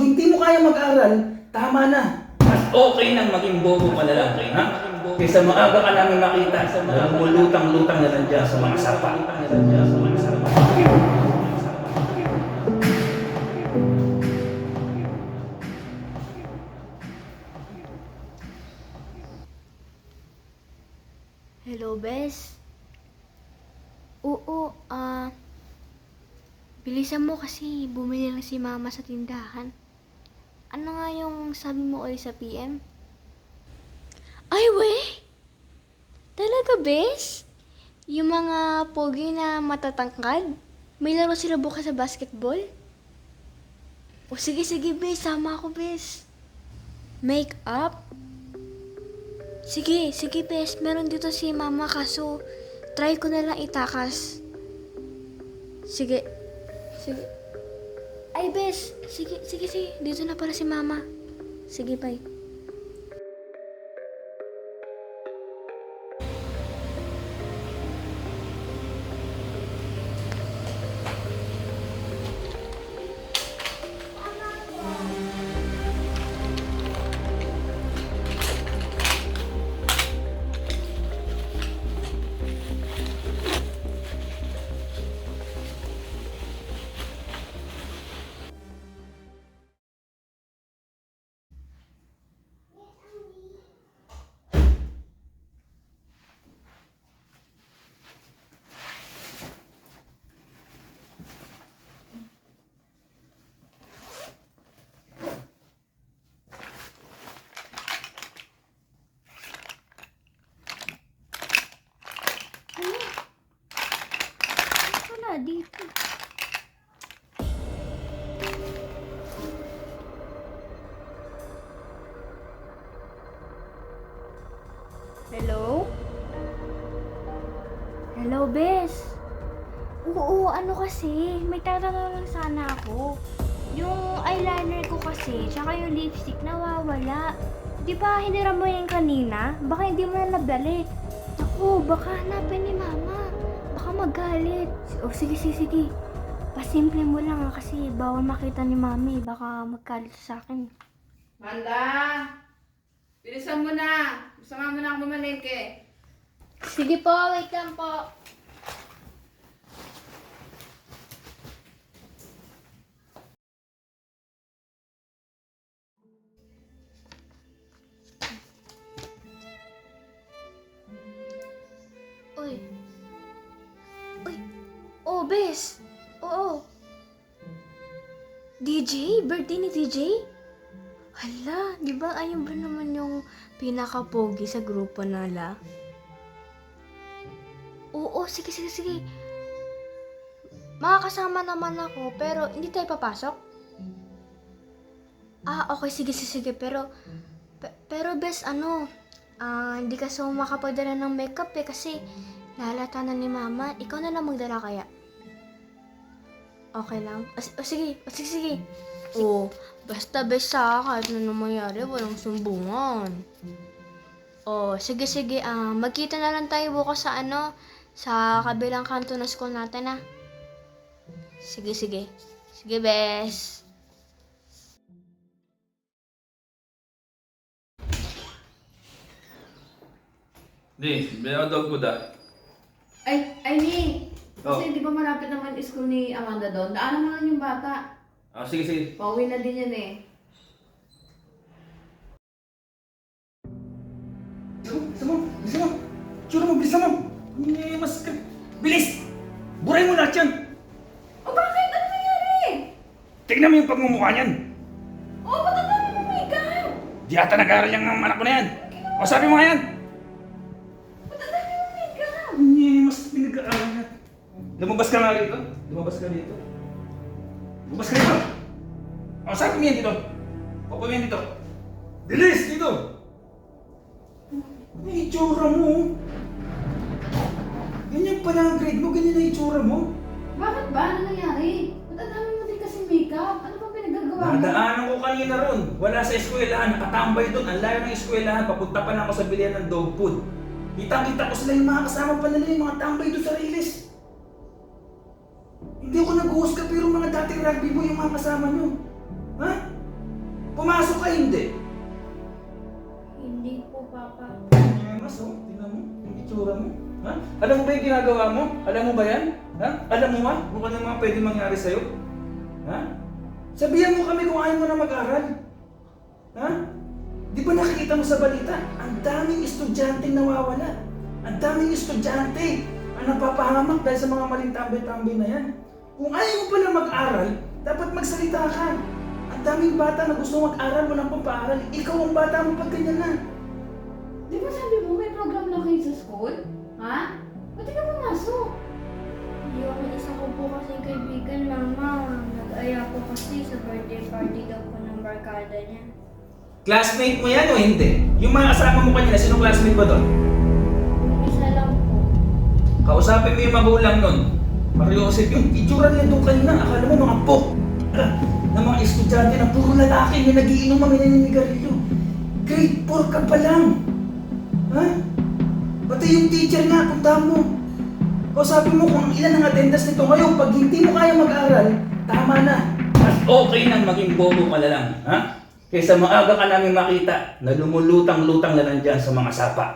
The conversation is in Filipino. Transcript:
hindi mo kaya mag-aral, tama na. Mas okay nang maging bobo ka na lang, ha? Kaysa maaga ka namin makita sa mga lumulutang-lutang na lang dyan sa mga sapa. Hello, Bes. Oo, ah... bilisan mo kasi bumili lang si Mama sa tindahan. Ano nga yung sabi mo ulit sa PM? Ay, we! Talaga, Bes? Yung mga pogi na matatangkad? May laro sila bukas sa basketball? O sige, sige, Bes. Sama ako, Bes. Make up? Sige, sige, Bes. Meron dito si Mama kaso try ko na lang itakas. Sige. Sige. Ay, Bes. Sige, sige, sige. Dito na para si Mama. Sige, bye. Dito. Hello? Hello, Bes. Oo, ano kasi, may tatanong lang sana ako. Yung eyeliner ko kasi, tsaka yung lipstick nawawala. Di ba hiniram mo yan kanina? Baka hindi mo na nabalik. Ako, baka hanapin ni Mama. Baka magalit. O sige, sige, sige. Pasimple mo lang ah, kasi bawal makita ni Mami. Baka magkalit sa akin. Manda! Bilisan mo na! Sama mo na ako mamalengke. Sige po, wait lang po. Bes. Oo. DJ? Birthday ni DJ? Hala, di ba ayun ba naman yung pinaka-pogi sa grupo nala? Oo, sige, sige, sige. Makakasama naman ako, pero hindi tayo papasok? Ah, okay, sige, sige, sige. Pero, pe- pero bes, ano, ah, hindi ka so makapadala ng makeup eh, kasi lalata na ni mama. Ikaw na lang magdala kaya. Okay lang? O, si- o, sige, o, sige, sige. Oo, basta bes sa kahit na mangyari, walang sumbungan. Oh, sige sige. Ah, magkita na lang tayo bukas sa ano, sa kabilang kanto ng school natin ah. Sige sige. Sige, bes. Di, may dog ko da. Ay, ay, Ni! Oh. Kasi di ba malapit naman yung school ni Amanda doon? Daanan mo lang yung bata. Ah, sige, sige. Pauwi na din yan eh. Bisa mo, bisa mo. Tsura mo, bisa mo. Eh, mas... Bilis! Buray mo lahat yan! O bakit? Ano nangyari? Tignan mo yung pagmumukha niyan. O, ba't ang dami mo makeup? Di ata nag-aaral yung anak ko na yan. O sabi mo nga yan. Lumabas ka nga rito. Lumabas ka dito. Lumabas ka dito. O sabi mo yan dito. Opo mo yan dito. Bilis dito! Ano yung itsura mo? Ganyan pala ang grade mo, ganyan na yung itsura mo. Bakit ba? Ano nangyari? Ba't ang dami mo din kasi makeup? Ano ba pinagagawa mo? Nadaanan ko kanina ron. Wala sa eskwelahan. Nakatambay doon. Ang layo ng eskwelahan. Papunta pa lang ako sa bilihan ng dog food. Kitang-kita ko sila yung mga kasama pa nila yung mga tambay doon sa Riles. Hindi ako nag-uusga pero mga dating rugby mo yung mga kasama nyo. Ha? Pumasok ka hindi. Hindi po, Papa. Mas oh, tingnan mo. Yung itsura mo. Ha? Alam mo ba yung ginagawa mo? Alam mo ba yan? Ha? Alam mo ba kung ano yung mga pwede mangyari sa'yo? Ha? Sabihan mo kami kung ayaw mo na mag-aral. Ha? Di ba nakikita mo sa balita? Ang daming estudyante nawawala. Ang daming estudyante ang napapahamak dahil sa mga maling tambay-tambay na yan. Kung ayaw mo pala mag-aral, dapat magsalita ka. Ang daming bata na gusto mag-aral, walang pampaaral. Ikaw ang bata mo pag ganyan na. Di ba sabi mo may program na kayo sa school? Ha? Ba't di ka pumasok? Yung isa ko po kasi kaibigan, Mama, nag-aya po kasi sa birthday party daw po ng barkada niya. Classmate mo yan o hindi? Yung mga kasama mo kanina, sino classmate ba doon? Yung isa lang po. Kausapin mo yung magulang nun. Mariosep yung itsura nila doon kanina. Akala mo mga pok. Ah, na mga estudyante na puro lalaki na nagiinom kami naninigarilyo. Grade 4 ka pa lang. Ha? Pati yung teacher nga, punta mo. Kausapin mo kung ilan ang attendance nito ngayon. Pag hindi mo kaya mag-aral, tama na. Mas okay nang maging bobo ka lang. Ha? Kaysa maaga ka namin makita na lumulutang-lutang na nandyan sa mga sapa.